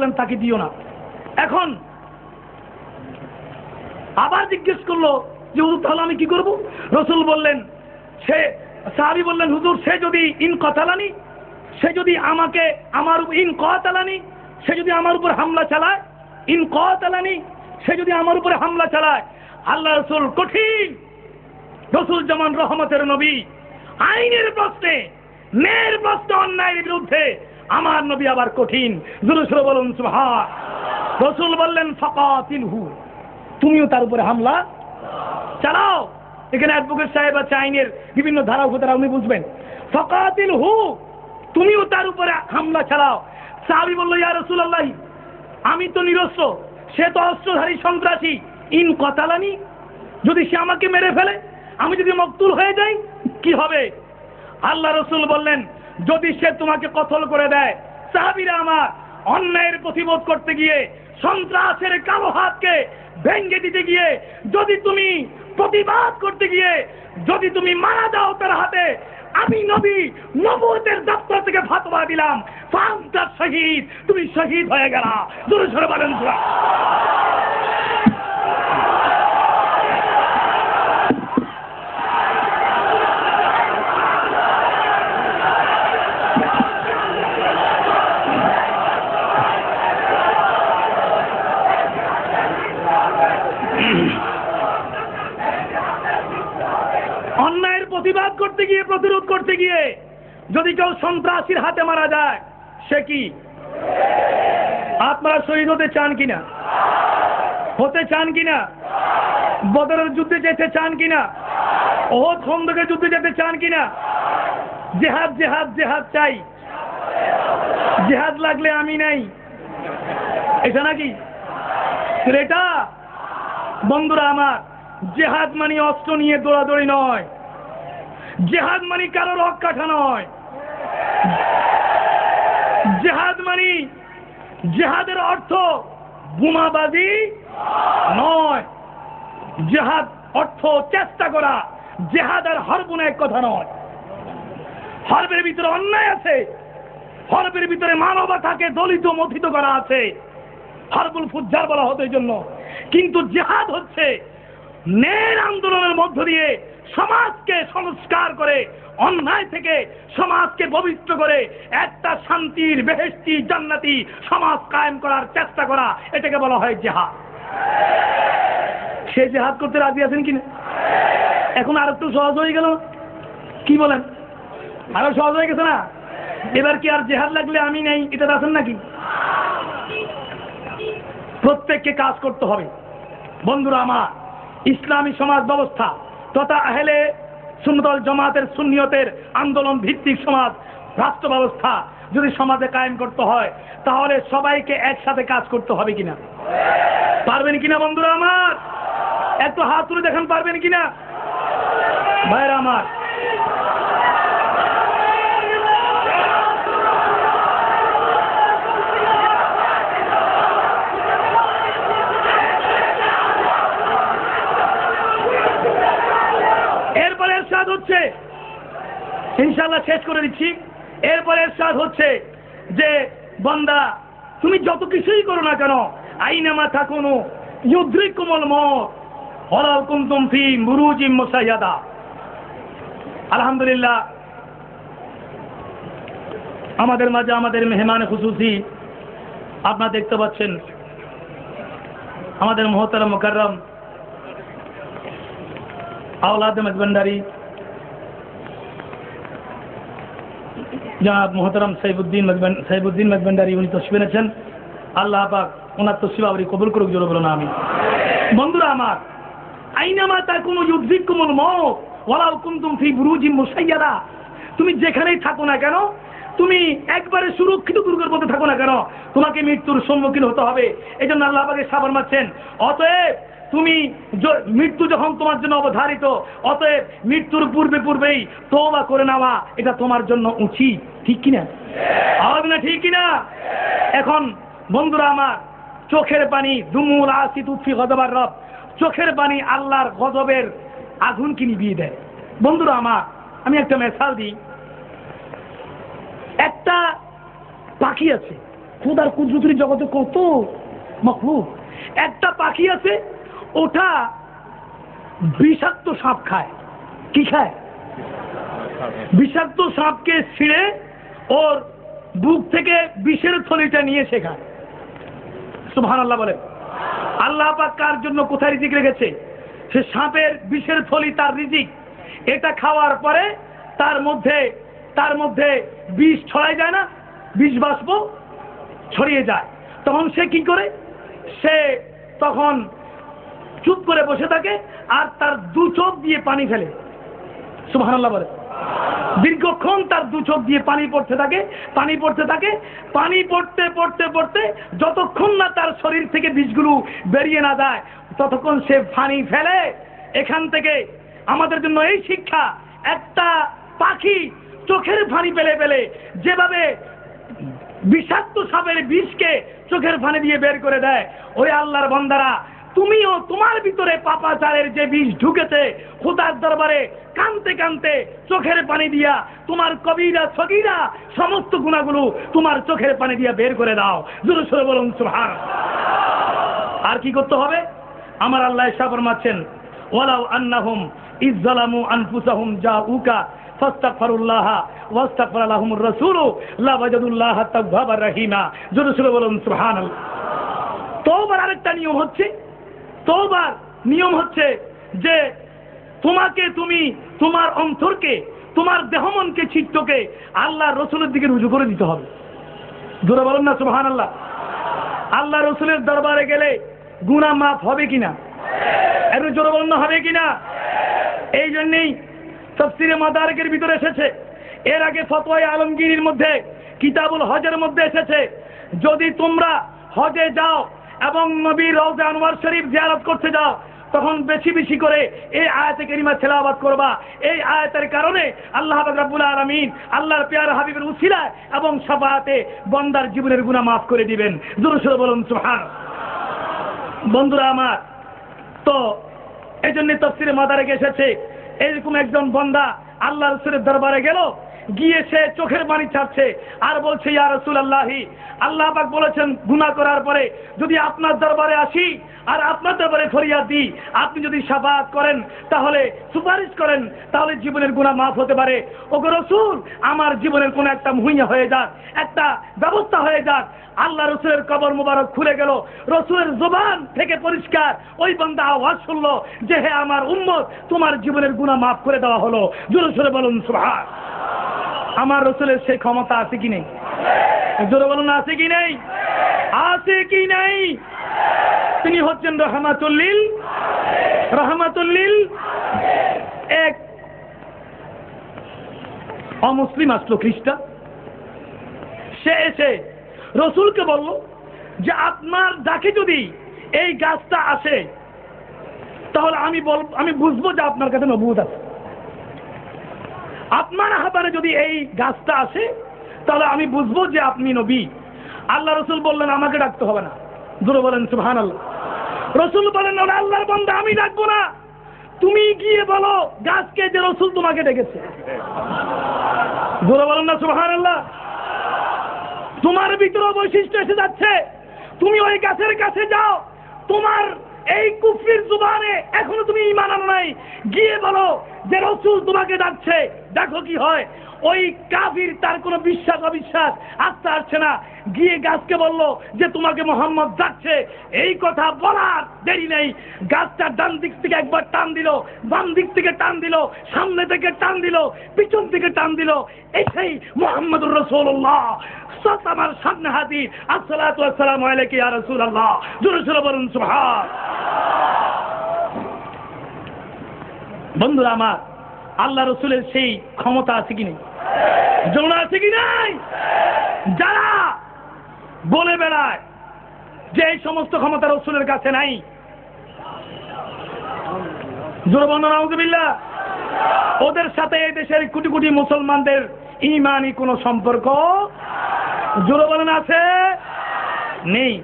বললেন, তাকে দিও না। এখন আবার জিজ্ঞেস করল যে, হুজুর, তাহলে আমি কি করব? রসুল বললেন, সে সাহাবি বললেন, হুজুর, সে যদি ইন কথালানি সে যদি আমাকে আমার ইন কথালানি সে যদি আমার উপর হামলা চালায়, ইন কথালানি সে যদি আমার উপরে হামলা চালায়, আল্লাহ রসুল কঠিন। রসুল যেমন রহমতের নবী, আইনের প্রশ্নে মেয়ের প্রশ্নে অন্যায়ের বিরুদ্ধে আমার নবী আবার কঠিন। জুরুসুর বলুন রসুল বললেন, ফাকাতিলহু। তুমিও তার উপরে হামলা চালাও। এখানে অ্যাডভোকেট সাহেব আছে, আইনের বিভিন্ন ধারা উপধারা উনি বুঝবেন। ফকাতিল হু তুমিও তার উপরে হামলা চালাও। সাহাবি বলল, ইয়া রসুল্লাহ আমি তো নিরস্ত্র, সে তো অস্ত্রধারী সন্ত্রাসী। ইন কতালানি, যদি সে আমাকে মেরে ফেলে, আমি যদি মকতুল হয়ে যাই, কি হবে? আল্লাহ রসুল বললেন যদি সে তোমাকে কতল করে দেয়, সাহাবিরা আমার অন্যায়ের প্রতিবোধ করতে গিয়ে সন্ত্রাসের কালো হাতকে ভেঙ্গে দিতে গিয়ে, যদি তুমি প্রতিবাদ করতে গিয়ে, যদি তুমি মারা যাও তার হাতে, আমি নবী নবুতের দপ্তর থেকে ফাতোয়া দিলাম ফান্তার শহীদ, তুমি শহীদ হয়ে গেলা। বলেন প্রতিবাদ করতে গিয়ে, প্রতিরোধ করতে গিয়ে যদি কেউ সন্ত্রাসীর হাতে মারা যায়, সে কি? আপনারা শহীদ হতে চান কিনা? হতে চান কিনা? বদরের যুদ্ধে যেতে চান কিনা? ও খন্দকের যুদ্ধে যেতে চান কিনা? জেহাদ জেহাদ জেহাদ চাই। জেহাদ লাগলে আমি নাই। এটা নাকি? এটা? বন্ধুরা আমার, জেহাদ মানে অস্ত্র নিয়ে দৌড়াদৌড়ি নয়। জেহাদ মানে কারও রক কাঠা নয়। জেহাদ মানে জেহাদের অর্থ বোমাবাজি নয়। জেহাদ অর্থ চেষ্টা করা, জেহাদ আর হরবুন এক কথা নয়। হরবের ভিতরে অন্যায় আছে, হরবের ভিতরে মানবতাকে দলিত মথিত করা আছে। হরবুল ফুজ্জার বলা হতো জন্য কিন্তু জেহাদ হচ্ছে ন্যায়ের আন্দোলনের মধ্য দিয়ে সমাজকে সংস্কার করে, অন্যায় থেকে সমাজকে পবিত্র করে, একটা শান্তির বেহেস্তি জান্নাতি সমাজ কায়েম করার চেষ্টা করা, এটাকে বলা হয় জেহাদ। সে জেহাদ করতে রাজি আছেন কিনা? এখন আর একটু সহজ হয়ে গেল। কি বলেন? আরও সহজ হয়ে গেছে না? এবার কি আর জেহাদ লাগলে আমি নেই, এটা আছেন নাকি? প্রত্যেককে কাজ করতে হবে। বন্ধুরা আমার, ইসলামী সমাজ ব্যবস্থা তথা আহলে সুন্নতল জমাতের সুন্নিয়তের আন্দোলন ভিত্তিক সমাজ, রাষ্ট্র ব্যবস্থা যদি সমাজে কায়েম করতে হয়, তাহলে সবাইকে একসাথে কাজ করতে হবে কিনা? পারবেন কিনা বন্ধুরা আমার? একটু হাত তুলে দেখেন পারবেন কিনা? ভাইরা আমার হচ্ছে। ইনশাল্লাহ শেষ করে দিচ্ছি। এরপরে এরশাদ হচ্ছে যে, বন্দা, তুমি যত কিছুই করো না কেন, আইনামা থাকুনো ইউদ্রিক কোমল মত হলাল কুন্তুম ফি মুরুজিম মুসাইয়াদা। আলহামদুলিল্লাহ, আমাদের মাঝে আমাদের মেহমান খুশুসি আপনারা দেখতে পাচ্ছেন, আমাদের মহতারা মুকাররম আওলাদ মজবন্ডারি জনাব মোহতারাম সাইবুদ্দিন সাইবুদ্দিন মজবন্ডারি উনি তসবি এনেছেন। আল্লাহ পাক ওনার তসবি আবরি কবুল করুক, জোরে বলুন আমি বন্ধুরা আমার আইনামা তার কোনো ইউদ্দিক কুমল মত ওয়ালাউ কুনতুম ফি বুরুজিম মুসাইয়াদা তুমি যেখানেই থাকো না কেন, তুমি একবারে সুরক্ষিত দুর্গের মধ্যে থাকো না কেন, তোমাকে মৃত্যুর সম্মুখীন হতে হবে। এই জন্য আল্লাহ পাকে সাবর মারছেন অতএব তুমি মৃত্যু যখন তোমার জন্য অবধারিত, অতএব মৃত্যুর পূর্বে পূর্বেই তওবা করে নেওয়া এটা তোমার জন্য উচিত। ঠিক কিনা? আওয়াজ না ঠিক কিনা? এখন বন্ধুরা আমার, চোখের পানি, দুমুল আসি তুফি গজবার রব, চোখের পানি আল্লাহর গজবের আগুন কি নিভিয়ে দেয়। বন্ধুরা আমার, আমি একটা মেসাল দিই। একটা পাখি আছে, খুদার কুদরতুরি জগতে কত মখলুক। একটা পাখি আছে ওটা বিষাক্ত সাপ খায়। কি খায়? বিষাক্ত সাপকে ছিঁড়ে ওর বুক থেকে বিষের থলিটা নিয়ে সে শেখায় সুভান আল্লাহ বলে আল্লাহ পাক কার জন্য কোথায় রিজিক রেখেছে? সে সাপের বিষের থলি তার রিজিক। এটা খাওয়ার পরে তার মধ্যে তার মধ্যে বিষ ছড়াই যায় না? বিষ বাষ্প ছড়িয়ে যায়। তখন সে কি করে? সে তখন চুপ করে বসে থাকে আর তার দু চোখ দিয়ে পানি ফেলে। সুবহানাল্লাহ বলে। দীর্ঘক্ষণ তার দু চোখ দিয়ে পানি পড়তে থাকে, পানি পড়তে থাকে, পানি পড়তে পড়তে পড়তে যতক্ষণ না তার শরীর থেকে বীজগুলো বেরিয়ে না যায়, ততক্ষণ সে পানি ফেলে। এখান থেকে আমাদের জন্য এই শিক্ষা, একটা পাখি চোখের পানি পেলে পেলে যেভাবে বিষাক্ত সাপের বিষকে চোখের ফানে দিয়ে বের করে দেয় ওই আল্লাহর বন্দারা তুমিও তোমার ভিতরে পাপা পাপাচারের যে বিষ ঢুকেছে, খোদার দরবারে কানতে কানতে চোখের পানি দিয়া তোমার কবিরা, সগিরা সমস্ত গুণাগুলো তোমার চোখের পানি দিয়া বের করে দাও। জোরে বলুন, সুবহান। আর কি করতে হবে? আমার আল্লাহ শাহ ফরমাচ্ছেন, ওয়ালাউ আন্নাহুম ইজ্জালামু আনফুসাহুম জাউকা ফাস্তাগফিরুল্লাহ ওয়াস্তাগফার লাহুমুর রাসূল লা ওয়াজাদুল্লাহ তাওয়াবার রহিমা। জোরে বলুন, সুবহানাল্লাহ। তওবার আরেকটা নিয়ম হচ্ছে তওবার নিয়ম হচ্ছে যে তোমাকে তুমি তোমার অন্তরকে, তোমার দেহমনকে, চিত্তকে আল্লাহ রসুলের দিকে রুজু করে দিতে হবে। জোরে বলুন না সুবহান আল্লাহ আল্লাহ রসুলের দরবারে গেলে গুণা মাফ হবে কিনা? একটু জোরে বলুন হবে কিনা? এই জন্যেই তফসিরে মাদারকের ভিতরে এসেছে। এর আগে ফতোয়া আলমগীরির মধ্যে, কিতাবুল হজের মধ্যে এসেছে। যদি তোমরা হজে যাও এবং নবীর রওজা আনোয়ার শরীফ জিয়ারত করতে যাও, তখন বেশি বেশি করে এই আয়াতে কেরিমা তেলাওয়াত করবা। এই আয়াতের কারণে আল্লাহ পাক রাব্বুল আলামিন আল্লাহর পেয়ার হাবিবের উসিলায় এবং সাফাতে বন্দার জীবনের গুনাহ মাফ করে দিবেন। জোরে সোরে বলুন, সুবহান। বন্ধুরা আমার, তো এই জন্য তফসিরে মাদারে এসেছে এইরকম একজন বন্দা আল্লাহ রসুলের দরবারে গেল গিয়ে সে চোখের পানি ছাড়ছে আর বলছে, ইয়া রসুল আল্লাহি আল্লাহ পাক বলেছেন গুনাহ করার পরে যদি আপনার দরবারে আসি আর আপনার দরবারে ফরিয়াদ দিই, আপনি যদি সাফাত করেন, তাহলে সুপারিশ করেন, তাহলে জীবনের গুনাহ মাফ হতে পারে। ওগো রসুল, আমার জীবনের কোনো একটা মুহিয়া হয়ে যাক, একটা ব্যবস্থা হয়ে যাক। আল্লাহ রসুলের কবর মুবারক খুলে গেল, রসুলের জোবান থেকে পরিষ্কার। ওই বান্দা আওয়াজ শুনলো যে, হে আমার উম্মত, তোমার জীবনের গুনাহ মাফ করে দেওয়া হলো। জোরে সোরে বলুন, সুবহান। আমার রসুলের সেই ক্ষমতা আছে কি নেই? জোরে বলুন, আছে কি নেই? আছে কি নেই? তিনি হচ্ছেন রহমাতুল্লিল। রহমাতুল্লিল এক অমুসলিম আসলো খ্রিস্টান। সে এসে রসুলকে বলল যে, আপনার ডাকে যদি এই গাছটা আসে, তাহলে আমি বল, আমি বুঝব যে আপনার কাছে নবুত আছে। আপনার হাতারে যদি এই গাছটা আসে, তাহলে আমি বুঝব যে আপনি নবী। আল্লাহ রসুল বললেন, আমাকে ডাকতে হবে না। দূরে বলেন সুহান আল্লাহ রসুল বলেন ওরা আল্লাহর বন্ধা আমি ডাকবো না। তুমি গিয়ে বলো, গাছকে যে রসুল তোমাকে ডেকেছে। দূরে বলেন না সুহান আল্লাহ তোমার ভিতরে বৈশিষ্ট্য এসে যাচ্ছে। তুমি ওই গাছের কাছে যাও। তোমার এই কুফরির জুবানে এখনও তুমি ইমান আনো নাই। গিয়ে বলো যে রসুল তোমাকে ডাকছে, দেখো কি হয়। ওই কাফির তার কোনো বিশ্বাস, অবিশ্বাস আস্তে আসছে না। গিয়ে গাছকে বলল যে তোমাকে মোহাম্মদ ডাকছে। এই কথা বলার দেরি নেই। গাছটা ডান দিক থেকে একবার টান দিল, বাম দিক থেকে টান দিল, সামনে থেকে টান দিল, পিছন থেকে টান দিল। এসেই মোহাম্মদুর রসুল্লাহ সত আমার সামনে আসসালাতু আসসালামু আলাইকা ইয়া রাসূলুল্লাহ। জোরে জোরে বলুন, সুবহান। বন্ধুরা আমার, আল্লাহ রসুলের সেই ক্ষমতা আছে কি নেই? জোর আছে কি নাই? যারা বলে বেড়ায় যে এই সমস্ত ক্ষমতা রসুলের কাছে নাই। ওদের সাথে এই দেশের কোটি কোটি মুসলমানদের ইমানই কোনো সম্পর্ক জোরে বলেন, আছে? নেই।